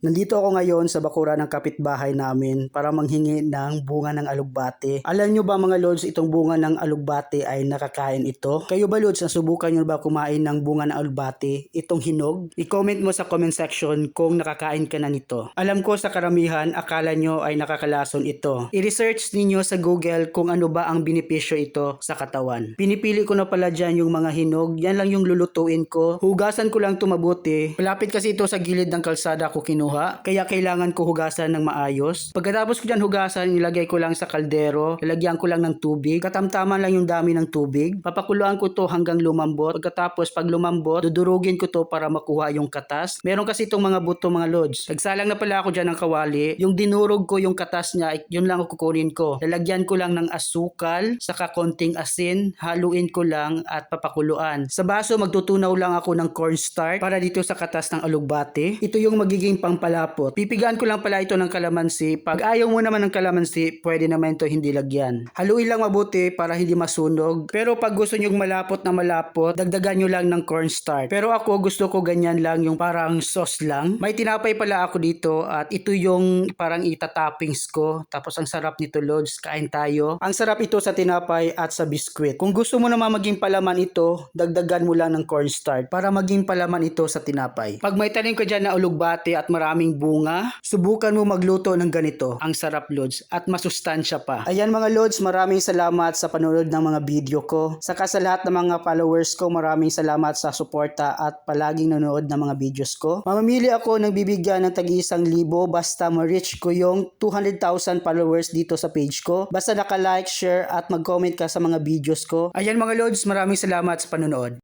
Nandito ako ngayon sa bakura ng kapitbahay namin para manghingi ng bunga ng alugbate. Alam nyo ba mga lods, itong bunga ng alugbate ay nakakain ito? Kayo ba lods, nasubukan nyo ba kumain ng bunga ng alugbate? Itong hinog? I-comment mo sa comment section kung nakakain ka na nito. Alam ko sa karamihan, akala nyo ay nakakalason ito. I-research ninyo sa Google kung ano ba ang benepisyo ito sa katawan. Pinipili ko na pala dyan yung mga hinog, yan lang yung lulutuin ko. Hugasan ko lang ito mabuti. Malapit kasi ito sa gilid ng kalsada ko kinuha, kaya kailangan ko hugasan ng maayos. Pagkatapos ko dyan hugasan, nilagay ko lang sa kaldero, lalagyan ko lang ng tubig, katamtaman lang yung dami ng tubig. Papakuluan ko to hanggang lumambot. Pagkatapos pag lumambot, dudurugin ko to para makuha yung katas. Meron kasi itong mga buto mga lods. Nagsalang na pala ako dyan ng kawali. Yung dinurog ko yung katas niya, yun lang ang kukunin ko. Lalagyan ko lang ng asukal, saka konting asin, haluin ko lang at papakuluan. Sa baso, magtutunaw lang ako ng cornstarch para dito sa katas ng alugbate. Ito yung magiging pampalapot. Pipigaan ko lang pala ito ng kalamansi. Pag ayaw mo naman ng kalamansi, pwede naman ito hindi lagyan. Haluin lang mabuti para hindi masunog. Pero pag gusto nyo malapot na malapot, dagdagan nyo lang ng cornstarch. Pero ako gusto ko ganyan lang yung parang sauce lang. May tinapay pala ako dito at ito yung parang itatoppings ko. Tapos ang sarap nito loads, kain tayo. Ang sarap ito sa tinapay at sa biskwit. Kung gusto mo naman maging palaman ito, dagdagan mo lang ng cornstarch para maging palaman ito sa tinapay. Pag may tanim ka dyan na ulugbate at maraming bunga, subukan mo magluto ng ganito. Ang sarap loads at masustansya pa. Ayan mga loads, maraming salamat sa panonood ng mga video ko. Saka sa lahat ng mga followers ko, maraming salamat sa suporta at palaging nanonood ng mga videos ko. Mamamili ako ng bibigyan ng tagi isang libo basta ma-reach ko yung 200,000 followers dito sa page ko. Basta naka-like, share at mag-comment ka sa mga videos ko. Ayan mga loads, maraming salamat sa panonood.